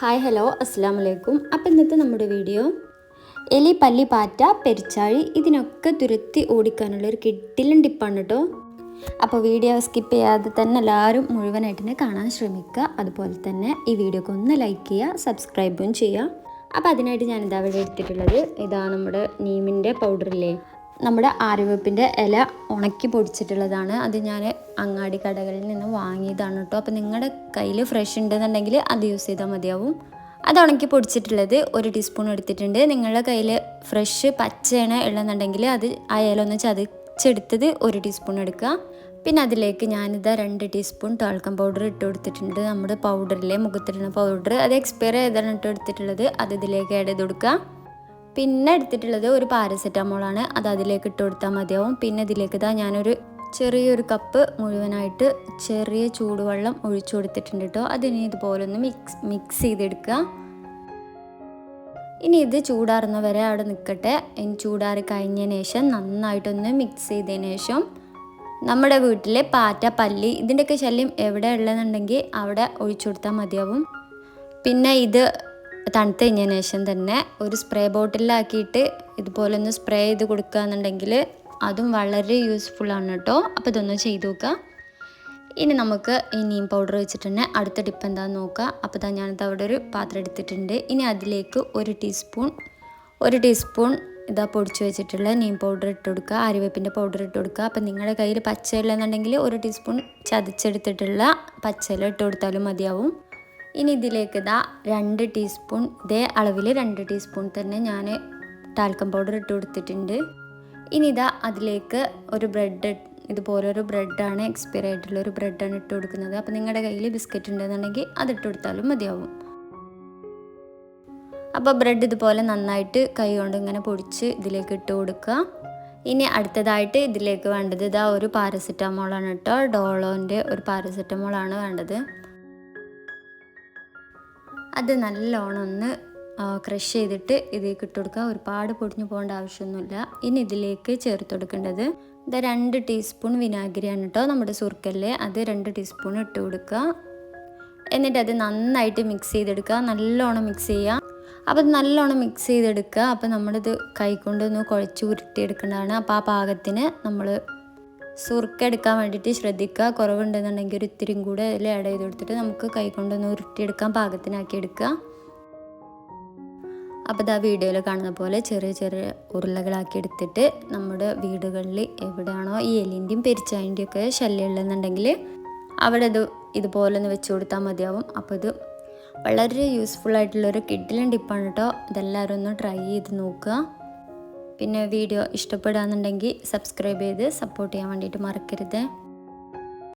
Hi hello അസ്സാം വലൈക്കും അപ്പം ഇന്നത്തെ നമ്മുടെ വീഡിയോ എലി പല്ലി പാറ്റ പെരിച്ചാഴി ഇതിനൊക്കെ തുരത്തി ഓടിക്കാനുള്ള ഒരു കിട്ടിലും ടിപ്പാണ് കേട്ടോ അപ്പോൾ വീഡിയോ സ്കിപ്പ് ചെയ്യാതെ തന്നെ എല്ലാവരും മുഴുവനായിട്ട് തന്നെ കാണാൻ ശ്രമിക്കുക. അതുപോലെ തന്നെ ഈ വീഡിയോക്ക് ഒന്ന് ലൈക്ക് ചെയ്യുക സബ്സ്ക്രൈബും ചെയ്യുക. അപ്പോൾ അതിനായിട്ട് ഞാൻ ഇതാ ഇവിടെ എടുത്തിട്ടുള്ളത് ഇതാ നമ്മുടെ നീമിന്റെ പൗഡറില്ലേ നമ്മുടെ ആര്യവേപ്പിന്റെ ഇല ഉണക്കി പൊടിച്ചിട്ടുള്ളതാണ്. അത് ഞാൻ അങ്ങാടി കടകളിൽ നിന്ന് വാങ്ങിയതാണ് കേട്ടോ. അപ്പോൾ നിങ്ങളുടെ കയ്യിൽ ഫ്രഷ് ഉണ്ടെന്നുണ്ടെങ്കിൽ അത് യൂസ് ചെയ്താൽ മതിയാവും. അത് ഉണക്കി പൊടിച്ചിട്ടുള്ളത് ഒരു ടീസ്പൂൺ എടുത്തിട്ടുണ്ട്. നിങ്ങളുടെ കയ്യിൽ ഫ്രഷ് പച്ചയണ ഉള്ളതെന്നുണ്ടെങ്കിൽ അത് ആ ഇല ഒന്ന് ചതച്ചെടുത്തത് ഒരു ടീസ്പൂൺ എടുക്കുക. പിന്നെ അതിലേക്ക് ഞാനിതാ രണ്ട് ടീസ്പൂൺ ടാൽക്കം പൗഡർ ഇട്ട് കൊടുത്തിട്ടുണ്ട്. നമ്മുടെ പൗഡറിലെ മുഖത്തിടുന്ന പൗഡർ അത് എക്സ്പയർ ചെയ്താണ് ഇട്ട് കൊടുത്തിട്ടുള്ളത് അത് ഇതിലേക്ക് ആഡ് ചെയ്ത് കൊടുക്കുക. പിന്നെ എടുത്തിട്ടുള്ളത് ഒരു പാരസെറ്റാമോളാണ്. അത് അതിലേക്ക് ഇട്ട് കൊടുത്താൽ മതിയാവും. പിന്നെ ഇതിലേക്ക് ഇതാ ഞാനൊരു ചെറിയൊരു കപ്പ് മുഴുവനായിട്ട് ചെറിയ ചൂടുവെള്ളം ഒഴിച്ചു കൊടുത്തിട്ടുണ്ട് കേട്ടോ അതിനി ഇതുപോലെ ഒന്ന് മിക്സ് മിക്സ് ചെയ്തെടുക്കുക ഇനി ഇത് ചൂടാറുന്ന വരെ അവിടെ നിൽക്കട്ടെ ഇനി ചൂടാറി കഴിഞ്ഞതിന് ശേഷം നന്നായിട്ടൊന്ന് മിക്സ് ചെയ്തതിന് ശേഷം നമ്മുടെ വീട്ടിലെ പാറ്റ പല്ലി ഇതിന്റെയൊക്കെ ശല്യം എവിടെ ഉള്ളതെന്നുണ്ടെങ്കിൽ അവിടെ ഒഴിച്ചു കൊടുത്താൽ മതിയാവും. പിന്നെ ഇത് തണുത്ത് കഴിഞ്ഞതിന് ശേഷം തന്നെ ഒരു സ്പ്രേ ബോട്ടിലാക്കിയിട്ട് ഇതുപോലെ ഒന്ന് സ്പ്രേ ചെയ്ത് കൊടുക്കുകയെന്നുണ്ടെങ്കിൽ അതും വളരെ യൂസ്ഫുൾ ആണ് കേട്ടോ. അപ്പോൾ ഇതൊന്ന് ചെയ്ത് നോക്കുക ഇനി നമുക്ക് ഈ നീം പൗഡർ വെച്ചിട്ട് തന്നെ അടുത്ത ടിപ്പ് എന്താണെന്ന് നോക്കുക അപ്പോൾ തന്നെ ഞാനിത് അവിടെ ഒരു പാത്രം എടുത്തിട്ടുണ്ട്. ഇനി അതിലേക്ക് ഒരു ടീസ്പൂൺ ഒരു ടീസ്പൂൺ ഇതാ പൊടിച്ച് വെച്ചിട്ടുള്ള നീം പൗഡർ ഇട്ട് കൊടുക്കുക ആര്യവേപ്പിന്റെ പൗഡർ ഇട്ട് കൊടുക്കുക അപ്പം നിങ്ങളുടെ കയ്യിൽ പച്ചയില എന്നുണ്ടെങ്കിൽ ഒരു ടീസ്പൂൺ ചതച്ചെടുത്തിട്ടുള്ള പച്ചയില ഇട്ട് കൊടുത്താലും മതിയാവും. ഇനി ഇതിലേക്ക് ഇതാ രണ്ട് ടീസ്പൂൺ ഇതേ അളവിൽ രണ്ട് ടീസ്പൂൺ തന്നെ ഞാൻ ടാൽക്കം പൗഡർ ഇട്ട് കൊടുത്തിട്ടുണ്ട്. ഇനി ഇതാ അതിലേക്ക് ഒരു ബ്രെഡ് ഇതുപോലെ ഒരു ബ്രെഡാണ് എക്സ്പയർ ആയിട്ടുള്ള ഒരു ബ്രെഡാണ് ഇട്ട് കൊടുക്കുന്നത്. അപ്പോൾ നിങ്ങളുടെ കയ്യിൽ ബിസ്ക്കറ്റ് ഉണ്ടെന്നുണ്ടെങ്കിൽ അത് ഇട്ട് കൊടുത്താലും മതിയാവും. അപ്പോൾ ബ്രെഡ് ഇതുപോലെ നന്നായിട്ട് കൈ കൊണ്ട് ഇങ്ങനെ പൊടിച്ച് ഇതിലേക്ക് ഇട്ട് കൊടുക്കുക. ഇനി അടുത്തതായിട്ട് ഇതിലേക്ക് വേണ്ടത് ഇതാ ഒരു പാരസെറ്റമോളാണ് കേട്ടോ. ഡോളോന്റെ ഒരു പാരസെറ്റമോളാണ് വേണ്ടത്. അത് നല്ലോണം ഒന്ന് ക്രഷ് ചെയ്തിട്ട് ഇതിലേക്ക് ഇട്ട് കൊടുക്കുക. ഒരുപാട് പൊടിഞ്ഞു പോകേണ്ട ആവശ്യമൊന്നുമില്ല. ഇനി ഇതിലേക്ക് ചേർത്ത് കൊടുക്കേണ്ടത് ഇത് രണ്ട് ടീസ്പൂൺ വിനാഗിരിയാണ് കേട്ടോ നമ്മുടെ സുർക്കല്ലേ അത് രണ്ട് ടീസ്പൂൺ ഇട്ട് കൊടുക്കുക. എന്നിട്ട് അത് നന്നായിട്ട് മിക്സ് ചെയ്തെടുക്കുക. നല്ലോണം മിക്സ് ചെയ്യുക. അപ്പോൾ അത് നല്ലോണം മിക്സ് ചെയ്തെടുക്കുക. അപ്പോൾ നമ്മളിത് കൈകൊണ്ടൊന്ന് കുഴച്ച് ഉരുട്ടിയെടുക്കേണ്ടതാണ്. അപ്പോൾ ആ പാകത്തിന് നമ്മൾ സുർക്ക എടുക്കാൻ വേണ്ടിയിട്ട് ശ്രദ്ധിക്കുക. കുറവുണ്ടെന്നുണ്ടെങ്കിൽ ഒരു ഇത്തിരിയും കൂടെ അതിൽ ആഡ് ചെയ്ത് കൊടുത്തിട്ട് നമുക്ക് കൈ കൊണ്ടൊന്ന് ഉരുട്ടിയെടുക്കാൻ പാകത്തിനാക്കി എടുക്കുക. അപ്പോൾ ഇതാ വീഡിയോയിൽ കാണുന്ന പോലെ ചെറിയ ചെറിയ ഉരുളകളാക്കി എടുത്തിട്ട് നമ്മുടെ വീടുകളിൽ എവിടെയാണോ ഈ എലിന്റെയും പെരിച്ചായന്റെയും ഒക്കെ ശല്യം ഉള്ളതെന്നുണ്ടെങ്കിൽ അവിടെ ഇത് ഇതുപോലെ ഒന്ന് വെച്ച് കൊടുത്താൽ മതിയാവും. അപ്പോൾ ഇത് വളരെ യൂസ്ഫുൾ ആയിട്ടുള്ളൊരു കിഡിലും ടിപ്പാണ് കേട്ടോ. ഇതെല്ലാവരും ഒന്ന് ട്രൈ ചെയ്ത് നോക്കുക. പിന്നെ വീഡിയോ ഇഷ്ടപ്പെടുകയാണെന്നുണ്ടെങ്കിൽ സബ്സ്ക്രൈബ് ചെയ്ത് സപ്പോർട്ട് ചെയ്യാൻ വേണ്ടിയിട്ട് മറക്കരുത്.